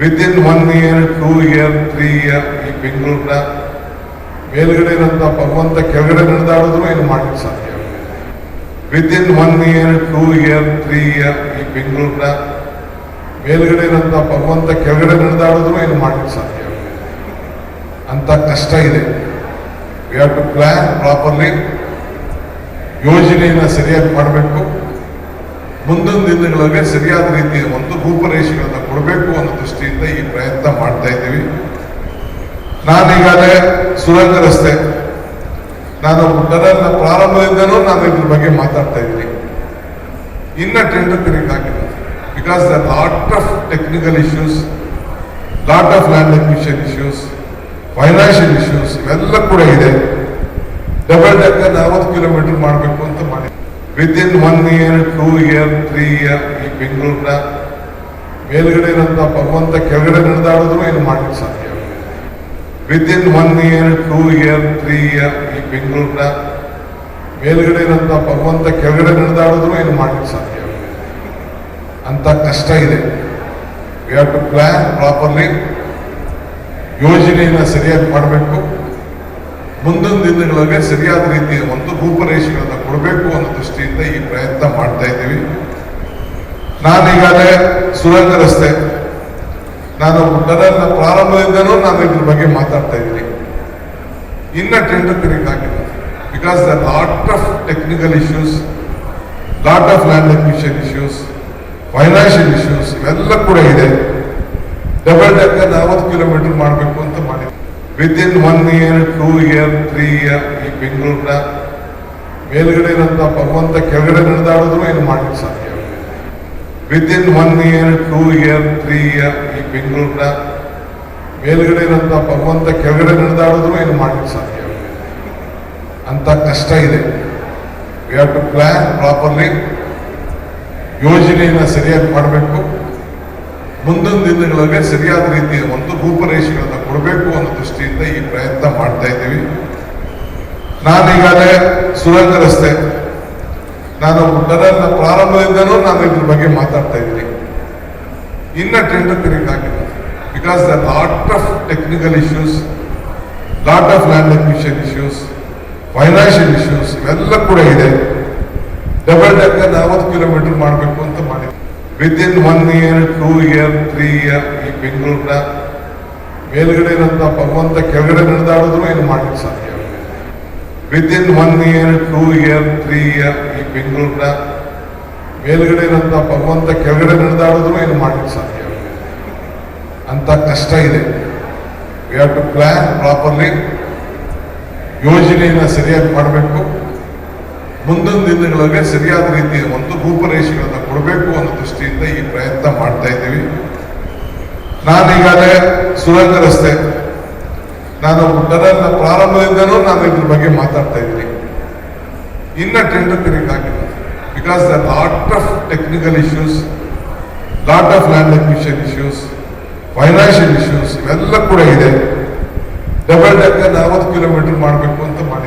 Within one year two year three year ಈ ಬೆಂಗಳೂರಿನ ಮೇಲ್ಗಡೆ ಇರೋಂಥ ಭಗವಂತ ಕೆಳಗಡೆ ನಡೆದಾಡಿದ್ರು ಏನು ಮಾಡಲಿಕ್ಕೆ ಸಾಧ್ಯ? Within one year two year three year ಈ ಬೆಂಗಳೂರಿನ ಮೇಲ್ಗಡೆ ಇರೋಂಥ ಭಗವಂತ ಕೆಳಗಡೆ ನಡೆದಾಡಿದ್ರು ಏನು ಮಾಡಲಿಕ್ಕೆ ಸಾಧ್ಯ? ಅಂತ ಕಷ್ಟ ಇದೆ. We have to plan properly ಯೋಜನೆಯನ್ನು ಸರಿಯಾಗಿ ಮಾಡಬೇಕು. ಮುಂದಿನ ದಿನಗಳಲ್ಲಿ ಸರಿಯಾದ ರೀತಿಯ ಒಂದು ರೂಪರೇಷೆಗಳನ್ನು ಕೊಡಬೇಕು ಅನ್ನೋ ದೃಷ್ಟಿಯಿಂದ ಈ ಪ್ರಯತ್ನ ಮಾಡ್ತಾ ಇದ್ದೀವಿ. ನಾನೀಗಾಗಲೇ ಸುರಂಗ ರಸ್ತೆ, ನಾನು ಟನಲ್ನ ಪ್ರಾರಂಭದಿಂದನೂ ನಾನು ಇದ್ರ ಬಗ್ಗೆ ಮಾತಾಡ್ತಾ ಇದ್ದೀನಿ. ಇನ್ನ tender ಕರೀದಾಗಿಲ್ಲ because the lot of technical issues lot of land acquisition issues financial issues ಇವೆಲ್ಲ ಕೂಡ ಇದೆ. ಡಬಲ್ ಡೆಕ್ಕ ನಲವತ್ತು ಕಿಲೋಮೀಟರ್ ಮಾಡಬೇಕು ಅಂತ ಮಾಡಿ within one year two year three year ಈ ಬೆಂಗಳೂರಿನ ಮೇಲ್ಗಡೆ ಇರಂತ ಭಗವಂತ ಕೆಳಗಡೆ ನಡೆದಾಡಿದ್ರು ಏನು ಮಾಡಲಿಕ್ಕೆ ಸಾಧ್ಯ? Within one year two year three year ಈ ಬೆಂಗಳೂರಿನ ಮೇಲ್ಗಡೆ ಇರಂತ ಭಗವಂತ ಕೆಳಗಡೆ ನಡೆದಾಡಿದ್ರು ಏನು ಮಾಡಲಿಕ್ಕೆ ಸಾಧ್ಯ? ಅಂತ ಕಷ್ಟ ಇದೆ. We have to plan properly ಯೋಜನೆಯನ್ನು ಸರಿಯಾಗಿ ಮಾಡಬೇಕು. ಮುಂದಿನ ದಿನಗಳಲ್ಲಿ ಸರಿಯಾದ ರೀತಿಯ ಒಂದು ರೂಪರೇಷೆಗಳನ್ನು ಕೊಡಬೇಕು ಅನ್ನೋ ದೃಷ್ಟಿಯಿಂದ ಈ ಪ್ರಯತ್ನ ಮಾಡ್ತಾ ಇದ್ದೀವಿ. ನಾನೀಗಾಗಲೇ ಸುರಂಗ ರಸ್ತೆ. ನಾನು ನನ್ನ ಪ್ರಾರಂಭದಿಂದನೂ ನಾನು ಇದ್ರ ಬಗ್ಗೆ ಮಾತಾಡ್ತಾ ಇದ್ದೀನಿ. ಇನ್ನ tender ಕರೀದಾಗಿಲ್ಲ because the lot of technical issues lot of land acquisition issues financial issues ಇವೆಲ್ಲ ಕೂಡ ಇದೆ. ಡಬಲ್ ಡೆಕ್ಕರ್ ನಲವತ್ತು ಕಿಲೋಮೀಟರ್ ಮಾಡಬೇಕು ಅಂತ ಮಾಡಿ within one year two year three year ಈ ಬೆಂಗಳೂರಿನ ಮೇಲ್ಗಡೆ ಇರೋಂಥ ಭಗವಂತ ಕೆಳಗಡೆ ನಡೆದಾಡಿದ್ರು ಏನು ಮಾಡಲಿಕ್ಕೆ ಸಾಧ್ಯ within one year two year three year ಈ ಬೆಂಗಳೂರಿನ ಮೇಲ್ಗಡೆ ಇರೋಂಥ ಭಗವಂತ ಕೆಳಗಡೆ ನಡೆದಾಡಿದ್ರು ಏನು ಮಾಡಲಿಕ್ಕೆ ಸಾಧ್ಯ? ಅಂತ ಕಷ್ಟ ಇದೆ. We have to plan properly ಯೋಜನೆಯನ್ನು ಸರಿಯಾಗಿ ಮಾಡಬೇಕು. ಮುಂದಿನ ದಿನಗಳಲ್ಲಿ ಸರಿಯಾದ ರೀತಿಯ ಒಂದು ರೂಪರೇಷೆಗಳನ್ನು ಕೊಡಬೇಕು ಅನ್ನೋ ದೃಷ್ಟಿಯಿಂದ ಈ ಪ್ರಯತ್ನ ಮಾಡ್ತಾ ಇದ್ದೀವಿ. ನಾನೀಗಾಗಲೇ ಸುರಂಗ ರಸ್ತೆ ನಾನು ಟನಲ್ನ ಪ್ರಾರಂಭದಿಂದಲೂ ನಾನು ಇದ್ರ ಬಗ್ಗೆ ಮಾತಾಡ್ತಾ ಇದ್ದೀನಿ. ಇನ್ನ tender ಕರೀದಾಗಿಲ್ಲ because the lot of technical issues lot of land acquisition issues financial issues ಇವೆಲ್ಲ ಕೂಡ ಇದೆ. ಡಬಲ್ ಡಕ್ಕರ್ ನಲವತ್ತು ಕಿಲೋಮೀಟರ್ ಮಾಡಬೇಕು ಅಂತ ಮಾಡಿ within one year two year three year ಈ ಬೆಂಗಳೂರಿನ ಮೇಲ್ಗಡೆ ಇರೋಂಥ ಭಗವಂತ ಕೆಳಗಡೆ ನಡೆದಾಡಿದ್ರು ಏನು ಮಾಡಲಿಕ್ಕೆ ಸಾಧ್ಯ within one year two year three year ಈ ಬೆಂಗಳೂರಿನ ಮೇಲ್ಗಡೆ ಇರೋಂಥ ಭಗವಂತ ಕೆಳಗಡೆ ನಡೆದಾಡಿದ್ರು ಏನು ಮಾಡಲಿಕ್ಕೆ ಸಾಧ್ಯ? ಅಂತ ಕಷ್ಟ ಇದೆ. We have to plan properly ಯೋಜನೆಯನ್ನು ಸರಿಯಾಗಿ ಮಾಡಬೇಕು. ಮುಂದಿನ ದಿನಗಳಲ್ಲಿ ಸರಿಯಾದ ರೀತಿಯ ಒಂದು ರೂಪರೇಷೆಗಳನ್ನು ಕೊಡಬೇಕು ಅನ್ನೋ ದೃಷ್ಟಿಯಿಂದ ಈ ಪ್ರಯತ್ನ ಮಾಡ್ತಾ ಇದ್ದೀವಿ. ನಾನೀಗಾಗಲೇ ಸುರಂಗ ರಸ್ತೆ ನಾನು ಟನಲ್ನ ಪ್ರಾರಂಭದಿಂದಲೂ ನಾನು ಇದ್ರ ಬಗ್ಗೆ ಮಾತಾಡ್ತಾ ಇದ್ದೀನಿ. ಇನ್ನ tender ಕರೀದಾಗಿಲ್ಲ because the lot of technical issues lot of land acquisition issues financial issues ಇವೆಲ್ಲ ಕೂಡ ಇದೆ. ಡಬಲ್ ಡೆಕ್ಕರ್ ನಲವತ್ತು ಕಿಲೋಮೀಟರ್ ಮಾಡಬೇಕು ಅಂತ ಮಾಡಿ